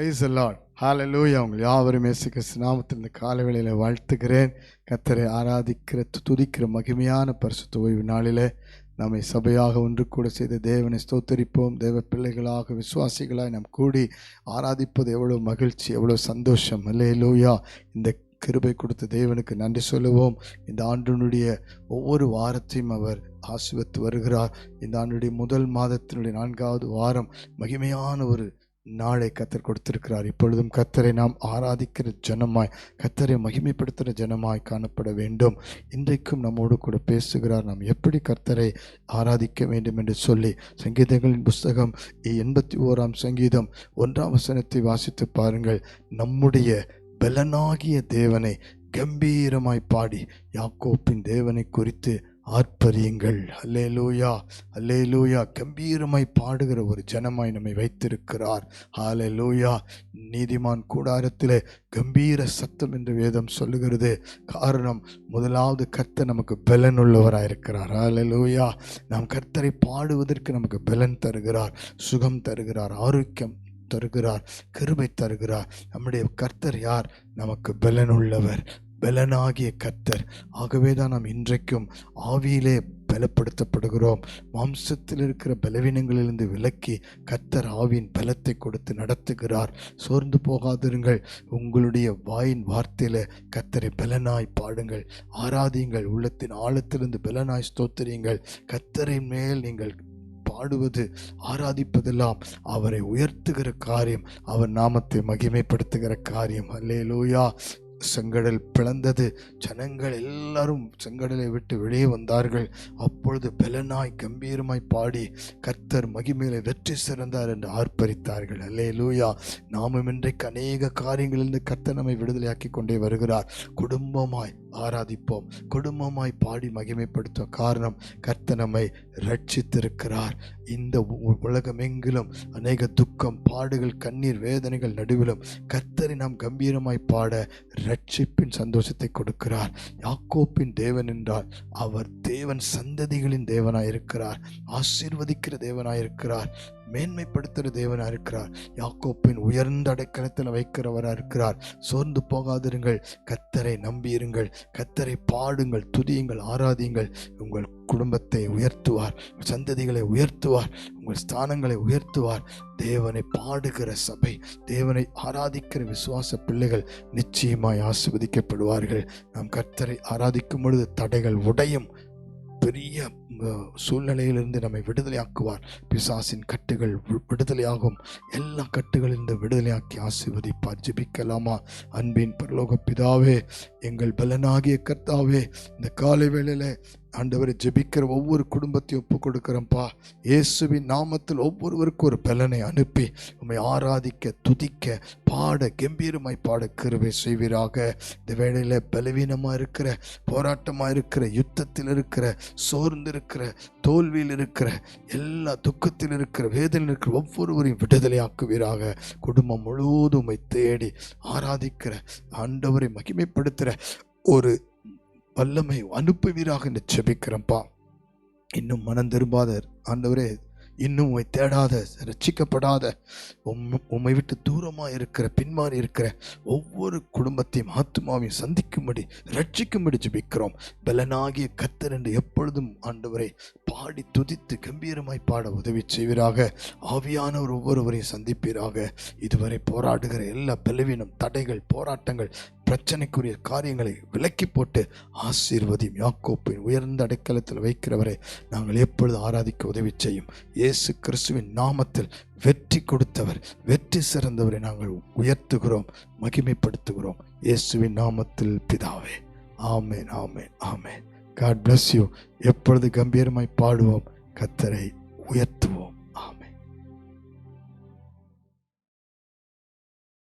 Price எல்லாம் ஹalleluya உங்கள் யாவரும் இயேசு கிறிஸ்து நாமத்தில் இந்த காலவேளையில் வாழ்த்துகிறேன். கத்தரை ஆராதிக்கிற து- துதிக்கிற மகிமையான பரிசுத்த ஓய்வு நாளில் நம்மை சபையாக ஒன்று கூட செய்து தேவனை ஸ்தோத்தரிப்போம். தேவ பிள்ளைகளாக விசுவாசிகளாய் நாம் கூடி ஆராதிப்பது எவ்வளோ மகிழ்ச்சி எவ்வளோ சந்தோஷம். அல்லேலூயா இந்த கிருபை கொடுத்த தேவனுக்கு நன்றி சொல்லுவோம். இந்த ஆண்டினுடைய ஒவ்வொரு வாரத்தையும் அவர் ஆசிர்வத்து வருகிறார். இந்த ஆண்டுடைய முதல் மாதத்தினுடைய நான்காவது வாரம் மகிமையான ஒரு நாளை கத்தர் கொடுத்திருக்கிறார். இப்பொழுதும் கத்தரை நாம் ஆராதிக்கிற ஜனமாய் கத்தரை மகிமைப்படுத்துகிற ஜனமாய் காணப்பட வேண்டும். இன்றைக்கும் நம்மோடு கூட பேசுகிறார் நாம் எப்படி கர்த்தரை ஆராதிக்க வேண்டும் என்று சொல்லி சங்கீதங்களின் புஸ்தகம் எண்பத்தி ஓராம் சங்கீதம் ஒன்றாம் வசனத்தை வாசித்து பாருங்கள். நம்முடைய பலனாகிய தேவனை கம்பீரமாய் பாடி யாக்கோப்பின் தேவனை குறித்து ஆர்ப்பரியுங்கள். அல்லே லூயா கம்பீரமாய் பாடுகிற ஒரு ஜனமாய் நம்மை வைத்திருக்கிறார். ஹalleluya. நீதிமான் கூடாரத்திலே கம்பீர சத்தம் என்று வேதம் சொல்லுகிறது. காரணம் முதலாவது கர்த்தர் நமக்கு பலன் அல்ல லூயா நாம் கர்த்தரை பாடுவதற்கு நமக்கு பலன் தருகிறார். சுகம் தருகிறார். ஆரோக்கியம் தருகிறார். கிருபை தருகிறார். நம்முடைய கர்த்தர் யார்? நமக்கு பலனுள்ளவர். பலனாகிய கர்த்தர். ஆகவே தான் நாம் இன்றைக்கும் ஆவியிலே பலப்படுத்தப்படுகிறோம். மாம்சத்தில் இருக்கிற பலவீனங்களிலிருந்து விலக்கி கத்தர் ஆவியின் பலத்தை கொடுத்து நடத்துகிறார். சோர்ந்து போகாதிருங்கள். உங்களுடைய வாயின் வார்த்தையில் கத்தரை பலனாய் பாடுங்கள். ஆராதியுங்கள். உள்ளத்தின் ஆழத்திலிருந்து பலனாய் ஸ்தோத்திரியுங்கள். கத்தரை மேல் நீங்கள் பாடுவது ஆராதிப்பதெல்லாம் அவரை உயர்த்துகிற காரியம் அவர் நாமத்தை மகிமைப்படுத்துகிற காரியம். அல்லேலூயா செங்கடல் பிளந்தது. ஜனங்கள் எல்லாரும் செங்கடலை விட்டு வெளியே வந்தார்கள். அப்பொழுது பெலனாய் கம்பீரமாய் பாடி கர்த்தர் மகிமையில வெற்றி சிறந்தார் என்று ஆர்ப்பரித்தார்கள். அல்லே லூயா நாமும் இன்றைக்கு அநேக காரியங்களிலிருந்து கர்த்தர் நம்மை விடுதலையாக்கி கொண்டே வருகிறார். குடும்பமாய் ஆராதிப்போம். குடும்பமாய் பாடி மகிமைப்படுத்தும் காரணம் கர்த்தனமை நம்மை ரட்சித்திருக்கிறார் இந்த உலகமெங்கிலும் அநேக துக்கம் பாடுகள் கண்ணீர் வேதனைகள் நடுவிலும் கர்த்தரை நாம் கம்பீரமாய் பாட ரட்சிப்பின் சந்தோஷத்தை கொடுக்கிறார். யாக்கோப்பின் தேவன் என்றால் அவர் தேவன் சந்ததிகளின் தேவனாயிருக்கிறார். ஆசீர்வதிக்கிற தேவனாயிருக்கிறார். மேன்மைப்படுத்துகிற தேவனாக இருக்கிறார். யாக்கோப்பின் உயர்ந்த அடைக்கலத்தில் வைக்கிறவராக இருக்கிறார். சோர்ந்து போகாதிருங்கள். கத்தரை நம்பியிருங்கள். கத்தரை பாடுங்கள். துதியுங்கள். ஆராதியுங்கள். உங்கள் குடும்பத்தை உயர்த்துவார். சந்ததிகளை உயர்த்துவார். உங்கள் ஸ்தானங்களை உயர்த்துவார். தேவனை பாடுகிற சபை தேவனை ஆராதிக்கிற விசுவாச பிள்ளைகள் நிச்சயமாய் ஆசிர்வதிக்கப்படுவார்கள். நாம் கர்த்தரை ஆராதிக்கும் பொழுது தடைகள் உடையும். பெரிய சூழ்நிலையிலிருந்து நம்மை விடுதலையாக்குவார். பிசாசின் கட்டுகள் விடுதலையாகும். எல்லா கட்டுகளிலிருந்து விடுதலையாக்கி ஆசிர்வதிப்பார். ஜெபிக்கலாமா? அன்பின் பரலோக பிதாவே எங்கள் பலனாகிய கர்த்தாவே இந்த காலை வேளையில் ஆண்டவரை ஜெபிக்கிற ஒவ்வொரு குடும்பத்தையும் ஒப்பு கொடுக்குறோம்ப்பா இயேசுவின் நாமத்தில் ஒவ்வொருவருக்கும் ஒரு பலனை அனுப்பி உண்மை ஆராதிக்க துதிக்க பாட கம்பீரமாய் பாட கருவை செய்வீராக. இந்த வேளையில் பலவீனமாக இருக்கிற போராட்டமாக இருக்கிற யுத்தத்தில் இருக்கிற சோர்ந்து இருக்கிற தோல்வியில் இருக்கிற எல்லா துக்கத்தில் இருக்கிற வேதனையில் இருக்கிற ஒவ்வொருவரையும் விடுதலையாக்குவீராக. குடும்பம் முழுவதும் தேடி ஆராதிக்கிற ஆண்டவரை மகிமைப்படுத்துகிற ஒரு வல்லமை அனுப்புவீராக என்று செபிக்கிறப்பா இன்னும் மனம் திரும்பாத ஆண்டவரே இன்னும் உம்மை தேடாத ரட்சிக்கப்படாத உம்மை விட்டு தூரமாக இருக்கிற பின்மாறி இருக்கிற ஒவ்வொரு குடும்பத்தையும் ஆத்மாவையும் சந்திக்கும்படி ரட்சிக்கும்படி ஜபிக்கிறோம். பலனாகிய கத்தர் என்று எப்பொழுதும் ஆண்டவரை பாடி துதித்து கம்பீரமாய் பாட உதவி செய்வீராக. ஆவியானவர் ஒவ்வொருவரையும் சந்திப்பீராக. இதுவரை போராடுகிற எல்லா பலவீனம் தடைகள் போராட்டங்கள் பிரச்சனைக்குரிய காரியங்களை விலக்கி போட்டு ஆசீர்வதியும் யாக்கோப்பின் உயர்ந்த அடைக்கலத்தில் வைக்கிறவரை நாங்கள் எப்பொழுது ஆராதிக்க உதவி செய்யும்? இயேசு கிறிஸ்துவின் நாமத்தில் வெற்றி கொடுத்தவர் வெற்றி சிறந்தவரை நாங்கள் உயர்த்துகிறோம் மகிமைப்படுத்துகிறோம். இயேசுவின் நாமத்தில் பிதாவே. ஆமேன் ஆமேன் ஆமேன். காட் பிளஸ் யூ எப்பொழுது கம்பீரமாய் பாடுவோம் கத்தரை உயர்த்துவோம்.